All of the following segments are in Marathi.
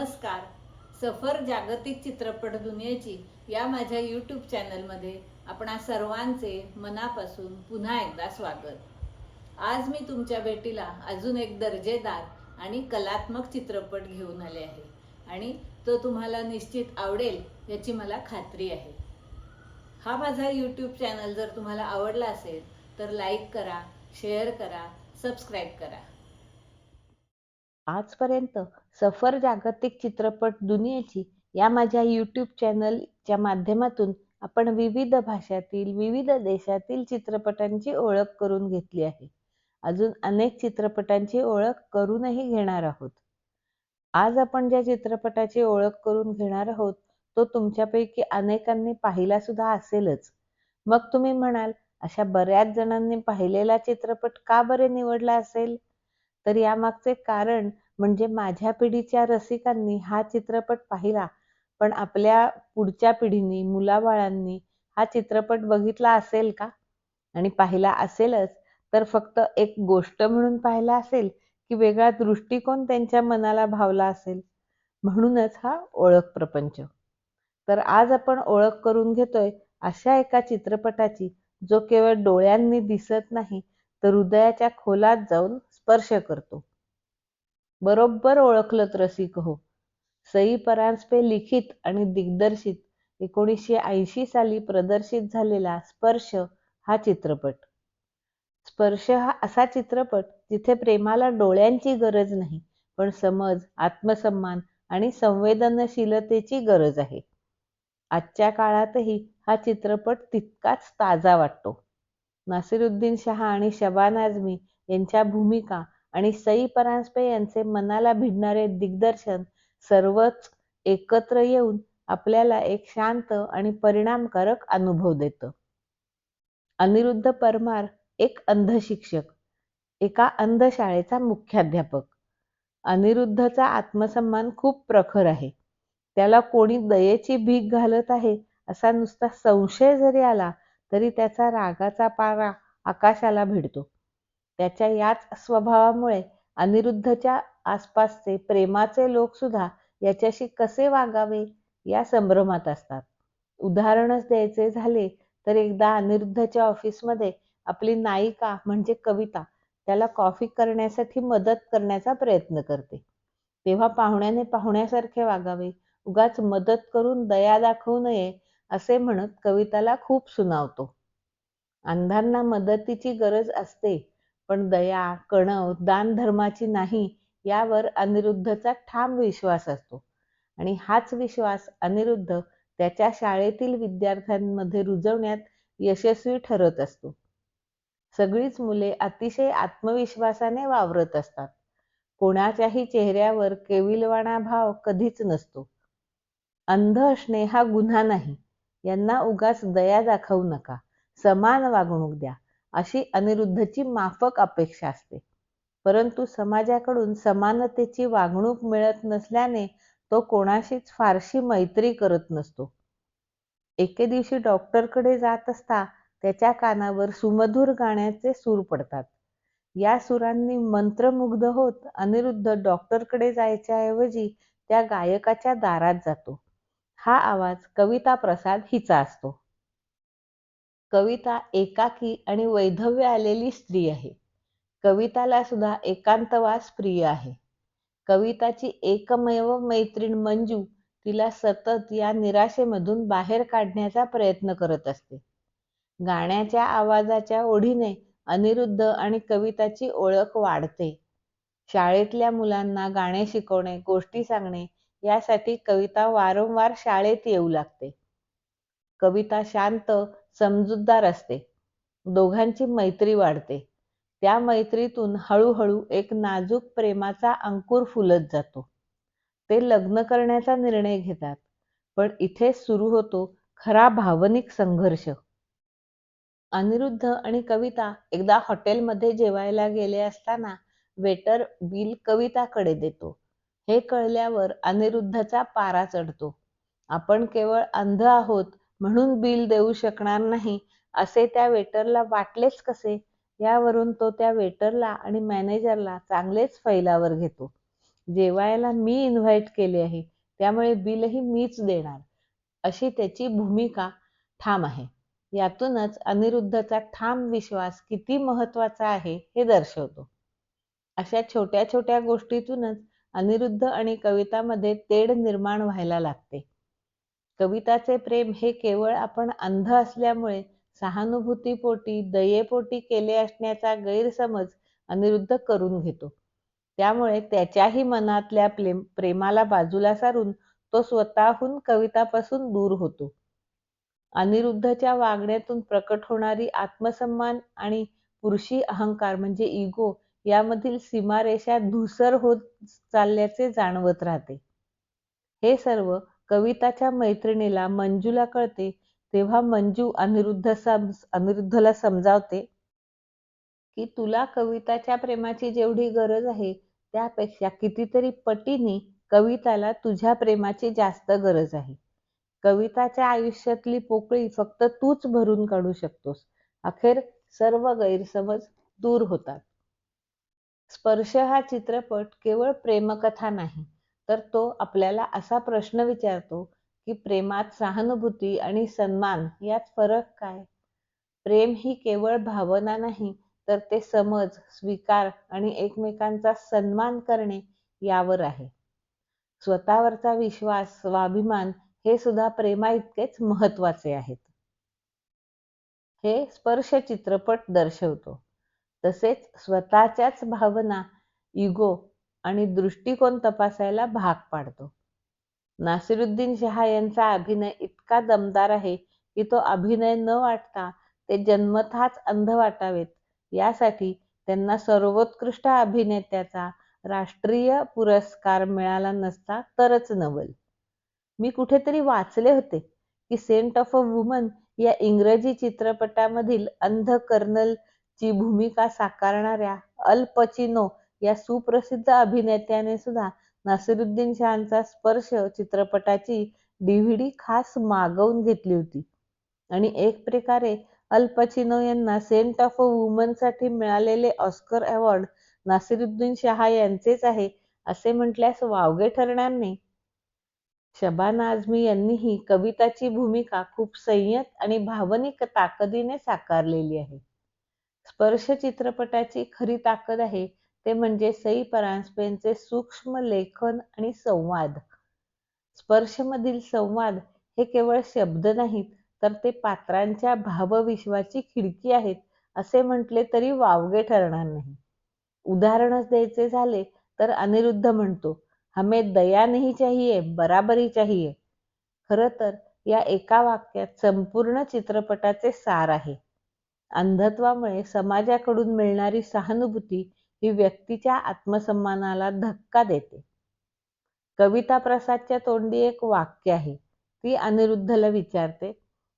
नमस्कार. सफर जागतिक चित्रपट दुनियेची या माझ्या यूट्यूब चॅनलमध्ये आपणा सर्वांचे मनापासून पुन्हा एकदा स्वागत. आज मी तुमच्या भेटीला अजून एक दर्जेदार आणि कलात्मक चित्रपट घेऊन आले आहे आणि तो तुम्हाला निश्चित आवडेल याची मला खात्री आहे. हा माझा यूट्यूब चॅनल जर तुम्हाला आवडला असेल तर लाईक करा शेअर करा सबस्क्राईब करा. आजपर्यंत सफर जागतिक चित्रपट दुनियेची या माझ्या यूट्यूब चॅनलच्या माध्यमातून आपण विविध भाषातील विविध देशातील चित्रपटांची ओळख करून घेतली आहे. अजून अनेक चित्रपटांची ओळख करूनही घेणार आहोत. आज आपण ज्या चित्रपटाची ओळख करून घेणार आहोत तो तुमच्यापैकी अनेकांनी पाहिला सुद्धा असेलच. मग तुम्ही म्हणाल अशा बऱ्याच जणांनी पाहिलेला चित्रपट का बरे निवडला असेल? तर यामागचे कारण म्हणजे माझ्या पिढीच्या रसिकांनी हा चित्रपट पाहिला पण आपल्या पुढच्या पिढीनी मुलाबाळांनी हा चित्रपट बघितला असेल का? आणि पाहिला असेलच तर फक्त एक गोष्ट म्हणून पाहिला असेल की वेगळा दृष्टिकोन त्यांच्या मनाला भावला असेल. म्हणूनच हा ओळख प्रपंच. तर आज आपण ओळख करून घेतोय अशा एका चित्रपटाची जो केवळ डोळ्यांनी दिसत नाही तर हृदयाच्या खोलात जाऊन स्पर्श करतो. बरोबर ओळखलत रसिक हो. सई परांजपे लिखित आणि दिग्दर्शित एकोणीसशे ऐंशी साली प्रदर्शित झालेला स्पर्श हा चित्रपट. स्पर्श हा असा चित्रपट जिथे प्रेमाला डोळ्यांची गरज नाही पण समज आत्मसन्मान आणि संवेदनशीलतेची गरज आहे. आजच्या काळातही हा चित्रपट तितकाच ताजा वाटतो. नासिरुद्दीन शहा आणि शबान आझमी यांच्या भूमिका आणि सई परांजपे यांचे मनाला भिडणारे दिग्दर्शन सर्वच एकत्र येऊन आपल्याला एक शांत आणि परिणामकारक अनुभव देतं. अनिरुद्ध परमार एक अंध शिक्षक एका अंध शाळेचा मुख्याध्यापक. अनिरुद्धचा आत्मसन्मान खूप प्रखर आहे. त्याला कोणी दयेची भीक घालत आहे असा नुसता संशय जरी आला तरी त्याचा रागाचा पारा आकाशाला भिडतो. त्याच्या याच स्वभावामुळे अनिरुद्धच्या आसपासचे प्रेमाचे लोक सुद्धा याच्याशी कसे वागावे या संभ्रमात असतात. उदाहरणच द्यायचे झाले तर एकदा अनिरुद्धच्या ऑफिसमध्ये आपली नायिका म्हणजे कविता त्याला कॉफी करण्यासाठी मदत करण्याचा प्रयत्न करते. तेव्हा पाहुण्याने पाहुण्यासारखे वागावे उगाच मदत करून दया दाखवू नये असे म्हणत कविताला खूप सुनावतो. अंधांना मदतीची गरज असते पण दया कणव दान धर्माची नाही यावर अनिरुद्धचा ठाम विश्वास असतो. आणि हाच विश्वास अनिरुद्ध त्याच्या शाळेतील विद्यार्थ्यांमध्ये रुजवण्यात यशस्वी ठरत असतो. सगळीच मुले अतिशय आत्मविश्वासाने वावरत असतात. कोणाच्याही चेहऱ्यावर केविलवाणा भाव कधीच नसतो. अंध असणे हा गुन्हा नाही. यांना उगाच दया दाखवू नका. समान वागणूक द्या. अशी अनिरुद्धची माफक अपेक्षा असते. परंतु समाजाकडून समानतेची वागणूक मिळत नसल्याने तो कोणाशीच फारशी मैत्री करत नसतो. एके दिवशी डॉक्टरकडे जात असता त्याच्या कानावर सुमधुर गाण्याचे सूर पडतात. या सुरांनी मंत्रमुग्ध होत अनिरुद्ध डॉक्टरकडे जायच्या ऐवजी त्या गायकाच्या दारात जातो. हा आवाज कविता प्रसाद हिचा असतो. कविता एकाकी आणि वैधव्य आलेली स्त्री आहे. कविताला सुद्धा एकांतवास प्रिय आहे. कविताची एकमेव मैत्रीण मंजू तिला सतत या निराशेमधून बाहेर काढण्याचा प्रयत्न करत असते. गाण्याच्या आवाजाच्या ओढीने अनिरुद्ध आणि कविताची ओळख वाढते. शाळेतल्या मुलांना गाणे शिकवणे गोष्टी सांगणे यासाठी कविता वारंवार शाळेत येऊ लागते. कविता शांत समजूतदार असते. दोघांची मैत्री वाढते. त्या मैत्रीतून हळूहळू एक नाजूक प्रेमाचा अंकुर फुलत जातो. ते लग्न करण्याचा निर्णय घेतात पण इथे सुरू होतो खरा भावनिक संघर्ष. अनिरुद्ध आणि कविता एकदा हॉटेलमध्ये जेवायला गेले असताना वेटर बिल कविताकडे देतो. हे कळल्यावर अनिरुद्धचा पारा चढतो. आपण केवळ अंध आहोत म्हणून बिल देऊ शकणार नाही असे त्या वेटरला वाटलेच कसे? यावरून तो त्या वेटरला आणि मॅनेजरला चांगलेच फैलावर घेतो. जेवायला मी इन्व्हाइट केले आहे त्यामुळे बिलही मीच देणार अशी त्याची भूमिका ठाम आहे. यातूनच अनिरुद्धचा ठाम विश्वास किती महत्त्वाचा आहे हे दर्शवतो. अशा छोट्या छोट्या गोष्टीतूनच अनिरुद्ध आणि कवितामध्ये तेढ निर्माण व्हायला लागते. कविताचे प्रेम हे केवळ आपण अंध असल्यामुळे सहानुभूतीपोटी दयेपोटी केले असण्याचा गैरसमज अनिरुद्ध करून घेतो. त्यामुळे त्याच्याही मनातल्या प्रेम प्रेमाला बाजूला सारून तो स्वतःहून कवितापासून दूर होतो. अनिरुद्धच्या वागण्यातून प्रकट होणारी आत्मसन्मान आणि पुरुषी अहंकार म्हणजे इगो यामधील सीमारेषा धूसर होत चालल्याचे जाणवत राहते. हे सर्व कविताच्या मैत्रिणीला मंजूला कळते तेव्हा मंजू अनिरुद्ध सम अनिरुद्धला समजावते की तुला कविताच्या प्रेमाची जेवढी गरज आहे त्यापेक्षा कितीतरी पटीने कविताला तुझ्या प्रेमाची जास्त गरज आहे. कविताच्या आयुष्यातली पोकळी फक्त तूच भरून काढू शकतोस. अखेर सर्व गैरसमज दूर होतात. स्पर्श हा चित्रपट केवळ प्रेमकथा नाही तर तो आपल्याला असा प्रश्न विचारतो की प्रेमात सहानुभूती आणि सन्मान यात फरक काय? प्रेम ही केवळ भावना नाही तर ते समज स्वीकार आणि एकमेकांचा सन्मान करणे यावर आहे. स्वतःवरचा विश्वास स्वाभिमान हे सुद्धा प्रेमा इतकेच महत्त्वाचे आहेत. हे स्पर्श चित्रपट दर्शवतो. तसेच स्वतःच्याच भावना इगो आणि दृष्टिकोन तपासायला भाग पाडतो. नासिरुद्दीन शहा यांचा अभिनय इतका दमदार आहे की तो अभिनय न वाटता ते जन्मतःच अंध वाटावेत. यासाठी त्यांना सर्वोत्कृष्ट अभिनेत्याचा राष्ट्रीय पुरस्कार मिळाला नसता तरच नवल. मी कुठेतरी वाचले होते की सेंट ऑफ अ वुमन या इंग्रजी चित्रपटामधील अंध कर्नल ची भूमिका साकारणाऱ्या अल पचिनो या सुप्रसिद्ध अभिनेत्याने सुद्धा नासिरुद्दीन शहांचा स्पर्श चित्रपटाची डीव्हीडी खास मागवून घेतली होती. आणि एक प्रकारे अल्पचिनो यांना सेंट ऑफ अ वुमनसाठी मिळालेले ऑस्कर अवॉर्ड नासिरुद्दीन शहा यांचेच आहे असे म्हटल्यास वावगे ठरणार नाही शबाना आझमी यांनीही कविताची भूमिका खूप संयत आणि भावनिक ताकदीने साकारलेली आहे. स्पर्श चित्रपटाची खरी ताकद आहे ते म्हणजे सई परांजपेंचे सूक्ष्म लेखन आणि संवाद. स्पर्शमधील संवाद हे केवळ शब्द नाहीत तर ते पात्रांच्या भावविश्वाची खिडकी आहेत असे म्हटले तरी वावगे ठरणार नाही. उदाहरणच द्यायचे झाले तर अनिरुद्ध म्हणतो हमें दया नाही चाहिए बराबरी चाहिए. खर तर या एका वाक्यात संपूर्ण चित्रपटाचे सार आहे. अंधत्वामुळे समाजाकडून मिळणारी सहानुभूती ही व्यक्तीच्या आत्मसन्मानाला धक्का देते. कविता प्रसादच्या तोंडी एक वाक्य आहे. ती अनिरुद्धला विचारते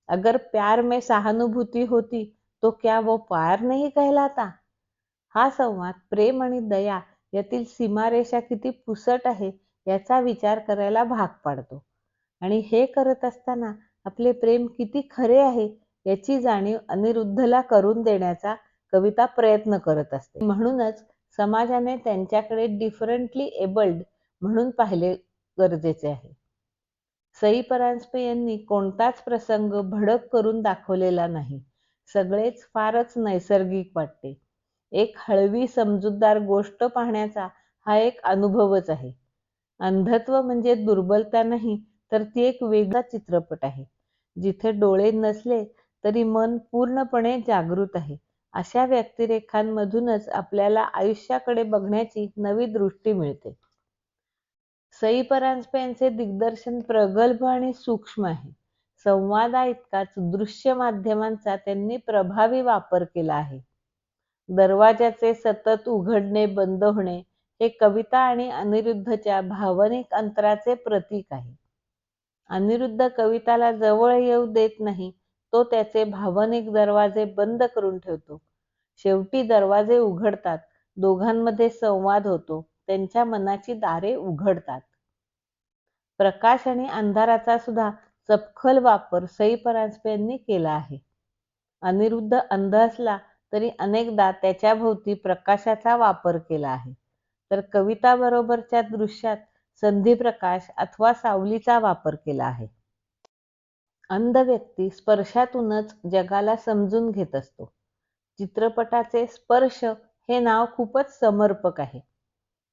अगर प्यार में सहानुभूती होती तो क्या वो प्यार नाही कहलाता? हा संवाद प्रेम आणि दया यातील सीमारेषा किती पुसट आहे याचा विचार करायला भाग पाडतो. आणि हे करत असताना आपले प्रेम किती खरे आहे याची जाणीव अनिरुद्धला करून देण्याचा कविता प्रयत्न करत असते. म्हणूनच समाजाने त्यांच्याकडे डिफरंटली एबल्ड म्हणून पाहिले गरजेचे आहे. सई परांजपे यांनी कोणताच प्रसंग भडक करून दाखवलेला नाही. सगळेच फारच नैसर्गिक वाटते. एक हळवी समजूतदार गोष्ट पाहण्याचा हा एक अनुभवच आहे. अंधत्व म्हणजे दुर्बलता नाही तर ती एक वेगळा चित्रपट आहे. जिथे डोळे नसले तरी मन पूर्णपणे जागृत आहे. अशा व्यक्तिरेखांमधूनच आपल्याला आयुष्याकडे बघण्याची नवी दृष्टी मिळते. सई परांजपे यांचे दिग्दर्शन प्रगल्भ आणि सूक्ष्म आहे. संवादा इतकाच दृश्य माध्यमांचा त्यांनी प्रभावी वापर केला आहे. दरवाजाचे सतत उघडणे बंद होणे हे कविता आणि अनिरुद्धच्या भावनिक अंतराचे प्रतीक आहे. अनिरुद्ध कविताला जवळ येऊ देत नाही तो त्याचे भावनिक दरवाजे बंद करून ठेवतो. शेवटी दरवाजे उघडतात. दोघांमध्ये संवाद होतो. त्यांच्या मनाची दारे उघडतात. प्रकाश आणि अंधाराचा सुद्धा चपखल वापर सई परांजपे यांनी केला आहे. अनिरुद्ध अंध असला तरी अनेकदा त्याच्या भोवती प्रकाशाचा वापर केला आहे. तर कविताबरोबरच्या दृश्यात संधी प्रकाश अथवा सावलीचा वापर केला आहे. अंध व्यक्ती स्पर्शातूनच जगाला समजून घेत असतो. चित्रपटाचे स्पर्श हे नाव खूपच समर्पक आहे.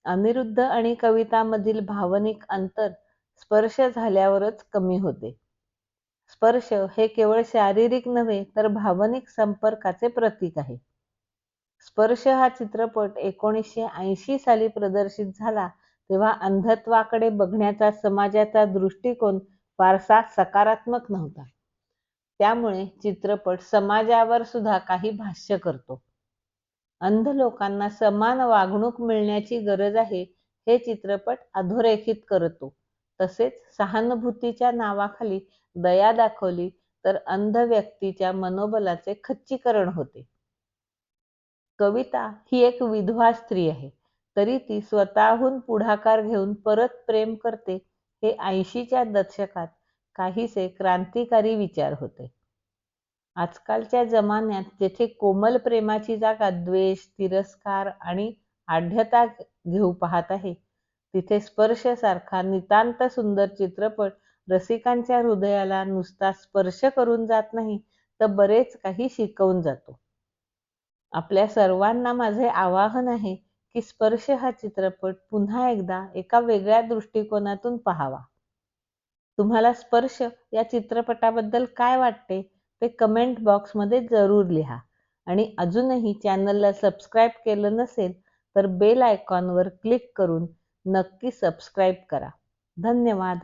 अनिरुद्ध आणि कवितामधील भावनिक अंतर स्पर्श झाल्यावरच कमी होते. स्पर्श हे केवळ शारीरिक नव्हे तर भावनिक संपर्काचे प्रतीक आहे. स्पर्श हा चित्रपट एकोणीसशे ऐंशी साली प्रदर्शित झाला तेव्हा अंधत्वाकडे बघण्याचा समाजाचा दृष्टिकोन फारसा सकारात्मक नव्हता. त्यामुळे चित्रपट समाजावर सुद्धा काही भाष्य करतो. अंध लोकांना समान वागणूक मिळण्याची गरज आहे हे चित्रपट अधोरेखित करतो. तसेच सहानुभूतीच्या नावाखाली दया दाखवली तर अंध व्यक्तीच्या मनोबलाचे खच्चीकरण होते. कविता ही एक विधवा स्त्री आहे तरी ती स्वतःहून पुढाकार घेऊन परत प्रेम करते हे ऐंशीच्या दशकात काहीसे क्रांतिकारी विचार होते. आजकालच्या जमान्यात जेथे कोमल प्रेमाची जागा द्वेष तिरस्कार आणि आढ्यता घेऊ पाहत आहे तिथे स्पर्श सारखा नितांत सुंदर चित्रपट रसिकांच्या हृदयाला नुसता स्पर्श करून जात नाही तर बरेच काही शिकवून जातो. आपल्या सर्वांना माझे आवाहन आहे की स्पर्श हा चित्रपट पुन्हा एकदा एका वेगळ्या दृष्टिकोनातून पाहावा. तुम्हाला स्पर्श या चित्रपटाबद्दल काय वाटते ते कमेंट बॉक्समध्ये जरूर लिहा. आणि अजूनही चॅनलला सबस्क्राईब केलं नसेल तर बेल आयकॉनवर क्लिक करून नक्की सबस्क्राईब करा. धन्यवाद.